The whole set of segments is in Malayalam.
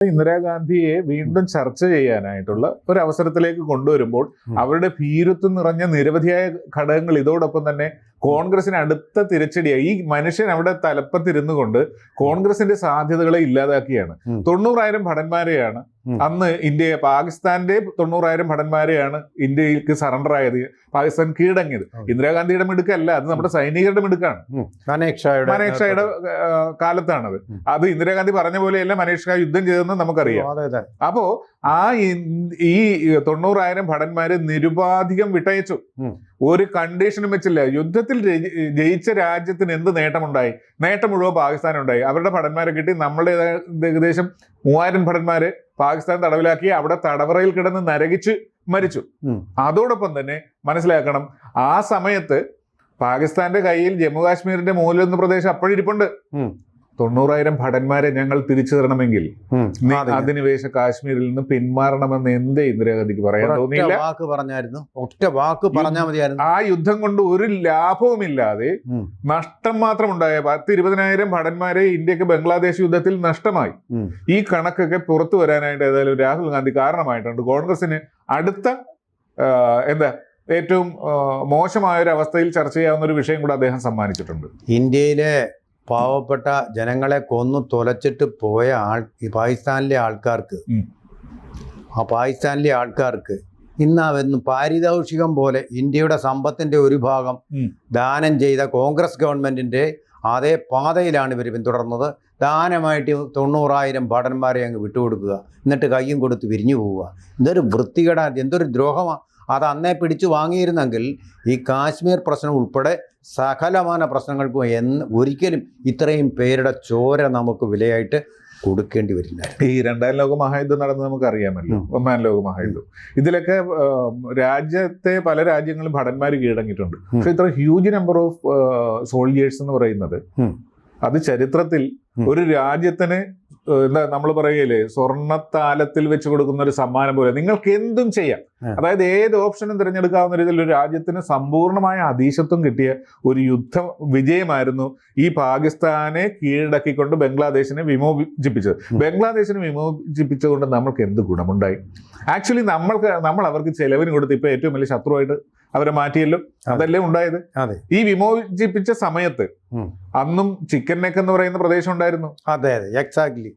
ഇന്ദിരാഗാന്ധിയെ വീണ്ടും ചർച്ച ചെയ്യാനായിട്ടുള്ള ഒരു അവസരത്തിലേക്ക് കൊണ്ടുവരുമ്പോൾ അവരുടെ ഭീരുത്വം നിറഞ്ഞ നിരവധിയായ ഘടകങ്ങൾ ഇതോടൊപ്പം തന്നെ കോൺഗ്രസിന് അടുത്ത തിരച്ചടിയായി ഈ മനുഷ്യൻ അവിടെ തലപ്പത്തിരുന്നു കൊണ്ട് കോൺഗ്രസിന്റെ സാധ്യതകളെ ഇല്ലാതാക്കിയാണ്. തൊണ്ണൂറായിരം ഭടന്മാരെയാണ് അന്ന് ഇന്ത്യ പാകിസ്ഥാന്റെ തൊണ്ണൂറായിരം ഭടന്മാരെയാണ് ഇന്ത്യയ്ക്ക് സറണ്ടർ ആയത് പാകിസ്ഥാൻ കീഴടങ്ങിയത്. ഇന്ദിരാഗാന്ധിയുടെ മിടുക്കല്ല അത് നമ്മുടെ സൈനികരുടെ മിടുക്കാണ്. ഉം. മനേക് ഷായുടെ മനേക് ഷായുടെ ആ, കാലത്താണത്. അത് ഇന്ദിരാഗാന്ധി പറഞ്ഞ പോലെയല്ല മനേഷ് ഷാ യുദ്ധം ചെയ്തതെന്ന് നമുക്കറിയാം. അപ്പോ ആ ഈ തൊണ്ണൂറായിരം ഭടന്മാരെ നിരുപാധികം വിട്ടയച്ചു. ഒരു കണ്ടീഷനും വെച്ചില്ല. യുദ്ധത്തിൽ ജയിച്ച രാജ്യത്തിന് എന്ത് നേട്ടമുണ്ടായി? നേട്ടം മുഴുവൻ പാകിസ്ഥാനുണ്ടായി. അവരുടെ ഭടന്മാരെ കിട്ടി. നമ്മളുടെ ഏകദേശം മൂവായിരം ഭടന്മാരെ പാകിസ്ഥാൻ തടവിലാക്കി അവിടെ തടവറയിൽ കിടന്ന് നരകിച്ച് മരിച്ചു. അതോടൊപ്പം തന്നെ മനസ്സിലാക്കണം ആ സമയത്ത് പാകിസ്ഥാന്റെ കയ്യിൽ ജമ്മു കാശ്മീരിന്റെ മൂലൊന്ന് പ്രദേശം അപ്പോഴിരിപ്പുണ്ട്. തൊണ്ണൂറായിരം ഭടന്മാരെ ഞങ്ങൾ തിരിച്ചു തരണമെങ്കിൽ. അധിനിവേശ കാശ്മീരിൽ നിന്ന് പിന്മാറണമെന്ന് എന്തേ ഇന്ദിരാഗാന്ധിക്ക് പറയാൻ തോന്നിയില്ല? വാക്ക് പറഞ്ഞായിരുന്നു. ഒറ്റ വാക്ക് പറഞ്ഞാൽ മതിയായിരുന്നു. ആ യുദ്ധം കൊണ്ട് ഒരു ലാഭവുമില്ലാതെ. നഷ്ടം മാത്രം ഉണ്ടായ പത്ത് ഇരുപതിനായിരം ഭടന്മാരെ ഇന്ത്യയ്ക്ക് ബംഗ്ലാദേശ് യുദ്ധത്തിൽ നഷ്ടമായി. ഈ കണക്കൊക്കെ പുറത്തു വരാനായിട്ട് ഏതായാലും രാഹുൽ ഗാന്ധി കാരണമായിട്ടുണ്ട്. കോൺഗ്രസിന് അടുത്ത എന്താ ഏറ്റവും മോശമായ ഒരു അവസ്ഥയിൽ ചർച്ച ചെയ്യാവുന്ന ഒരു വിഷയം കൂടെ അദ്ദേഹം സമ്മാനിച്ചിട്ടുണ്ട്. ഇന്ത്യയിലെ പാവപ്പെട്ട ജനങ്ങളെ കൊന്നു തുലച്ചിട്ട് പോയ ആൾ ഈ പാകിസ്ഥാനിലെ ആൾക്കാർക്ക്. ആ പാകിസ്ഥാനിലെ ആൾക്കാർക്ക് ഇന്ന് അവന്ന് പാരിതോഷികം പോലെ ഇന്ത്യയുടെ സമ്പത്തിന്റെ ഒരു ഭാഗം ദാനം ചെയ്ത കോൺഗ്രസ് ഗവൺമെന്റിന്റെ അതേ പാതയിലാണ് ഇവർ പിന്തുടർന്നത് ദാനമായിട്ട് തൊണ്ണൂറായിരം ഭടന്മാരെ അങ്ങ് വിട്ടുകൊടുക്കുക. എന്നിട്ട് കയ്യും കൊടുത്ത് പിരിഞ്ഞു പോവുക. എന്തൊരു വൃത്തികേടാ എന്തൊരു ദ്രോഹമാണ് അത് അന്നേ പിടിച്ചു വാങ്ങിയിരുന്നെങ്കിൽ ഈ കാശ്മീർ പ്രശ്നം ഉൾപ്പെടെ സകലമാന പ്രശ്നങ്ങൾക്കും എന്ന് ഒരിക്കലും ഇത്രയും പേരുടെ ചോര നമുക്ക് വിലയായിട്ട് കൊടുക്കേണ്ടി വരില്ല. ഈ രണ്ടാം ലോക മഹായുദ്ധം നടന്ന് നമുക്കറിയാമല്ലോ. ഒന്നാം ലോക മഹായുദ്ധം. ഇതിലൊക്കെ രാജ്യത്തെ പല രാജ്യങ്ങളും ഭടന്മാർ കീഴടങ്ങിയിട്ടുണ്ട്. പക്ഷെ ഇത്ര ഹ്യൂജ് നമ്പർ ഓഫ് സോൾജിയേഴ്സ് എന്ന് പറയുന്നത് അത് ചരിത്രത്തിൽ ഒരു രാജ്യത്തിന് എന്താ നമ്മൾ പറയുകയില്ലേ സ്വർണത്താലത്തിൽ വെച്ച് കൊടുക്കുന്ന ഒരു സമ്മാനം പോലെ നിങ്ങൾക്ക് എന്തും ചെയ്യാം. അതായത് ഏത് ഓപ്ഷനും തിരഞ്ഞെടുക്കാവുന്ന രീതിയിൽ ഒരു രാജ്യത്തിന് സമ്പൂർണമായ അതീശത്വം കിട്ടിയ ഒരു യുദ്ധ വിജയമായിരുന്നു ഈ പാകിസ്ഥാനെ കീഴടക്കിക്കൊണ്ട് ബംഗ്ലാദേശിനെ വിമോചിപ്പിച്ചത്. ബംഗ്ലാദേശിനെ വിമോചിപ്പിച്ചതുകൊണ്ട് നമ്മൾക്ക് എന്ത് ഗുണമുണ്ടായി? ആക്ച്വലി നമ്മൾക്ക് നമ്മൾ അവർക്ക് ചെലവിന് കൊടുത്ത് ഇപ്പൊ ഏറ്റവും വലിയ ശത്രുവായിട്ട് അവരെ മാറ്റിയല്ലോ. അതല്ലേ ഉണ്ടായത്? ഈ വിമോചിപ്പിച്ച സമയത്ത് അന്നും ചിക്കൻ നെക്ക് എന്ന് പറയുന്ന പ്രദേശം ഉണ്ടായിരുന്നു. അതെ അതെ. എക്സാക്ട്ലി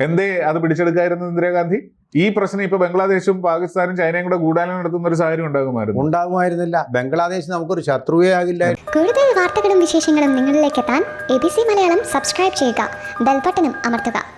എന്തേ അത് പിടിച്ചെടുക്കായിരുന്നു ഇന്ദിരാഗാന്ധി ഈ പ്രശ്നം ഇപ്പൊ ബംഗ്ലാദേശും പാകിസ്ഥാനും ചൈനയും കൂടെ ഗൂഢാലം നടത്തുന്ന ഒരു സാഹചര്യം ഉണ്ടാകുമായിരുന്നു. ഉണ്ടാകുമായിരുന്നില്ല. ബംഗ്ലാദേശ് നമുക്കൊരു ശത്രുവേ ആകില്ല. കൂടുതൽ വാർത്തകളും വിശേഷങ്ങളും നിങ്ങളിലേക്ക് എത്താൻ A B C Malayalam subscribe ചെയ്യുക ബെൽബട്ടനും അമർത്തുക.